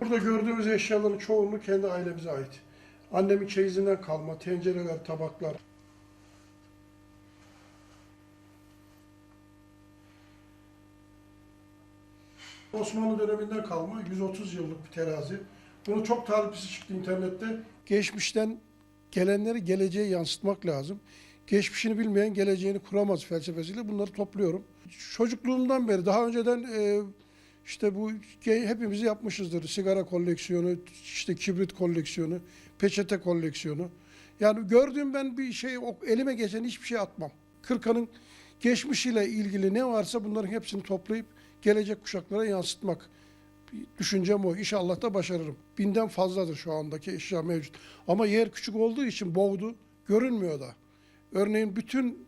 Burada gördüğümüz eşyaların çoğunluğu kendi ailemize ait. Annemin çeyizinden kalma tencereler, tabaklar. Osmanlı döneminden kalma 130 yıllık bir terazi. Bunu çok taliplisi çıktı internette. Geçmişten gelenleri geleceğe yansıtmak lazım. Geçmişini bilmeyen geleceğini kuramaz felsefesiyle bunları topluyorum. Çocukluğumdan beri daha önceden e, işte bu ge- hepimiz yapmışızdır. Sigara koleksiyonu, işte kibrit koleksiyonu, peçete koleksiyonu. Yani gördüğüm ben bir şey, elime geçen hiçbir şey atmam. Kırkanın geçmişiyle ilgili ne varsa bunların hepsini toplayıp gelecek kuşaklara yansıtmak. Düşüncem o. İnşallah da başarırım. Binden fazladır şu andaki eşya mevcut. Ama yer küçük olduğu için boğdu. Görünmüyor da. Örneğin bütün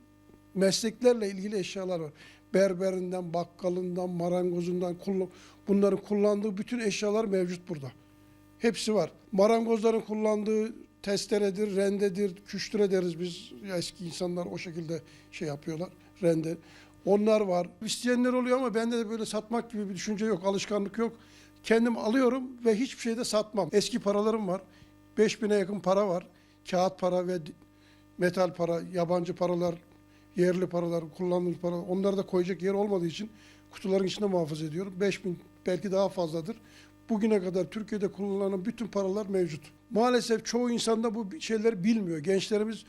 mesleklerle ilgili eşyalar var. Berberinden, bakkalından, marangozundan kullan- bunların kullandığı bütün eşyalar mevcut burada. Hepsi var. Marangozların kullandığı testeredir, rendedir, küştüre deriz biz. Ya Eski insanlar o şekilde şey yapıyorlar, rende. Onlar var. İsteyenler oluyor ama bende de böyle satmak gibi bir düşünce yok, alışkanlık yok. Kendim alıyorum ve hiçbir şey de satmam. Eski paralarım var. 5000'e yakın para var. Kağıt para ve metal para, yabancı paralar, yerli paralar, kullanılmış para. Onları da koyacak yer olmadığı için kutuların içinde muhafaza ediyorum. 5000 belki daha fazladır. Bugüne kadar Türkiye'de kullanılan bütün paralar mevcut. Maalesef çoğu insan da bu şeyleri bilmiyor. Gençlerimiz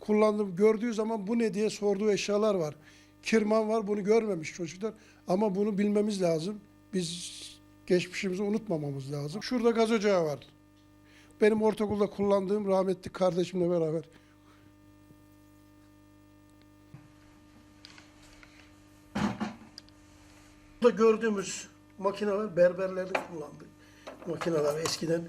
kullandığım, gördüğü zaman bu ne diye sorduğu eşyalar var. Kirman var, bunu görmemiş çocuklar. Ama bunu bilmemiz lazım. Biz geçmişimizi unutmamamız lazım. Şurada gaz ocağı var. Benim ortaokulda kullandığım rahmetli kardeşimle beraber. Burada gördüğümüz makineler berberlerin kullandığı makineler eskiden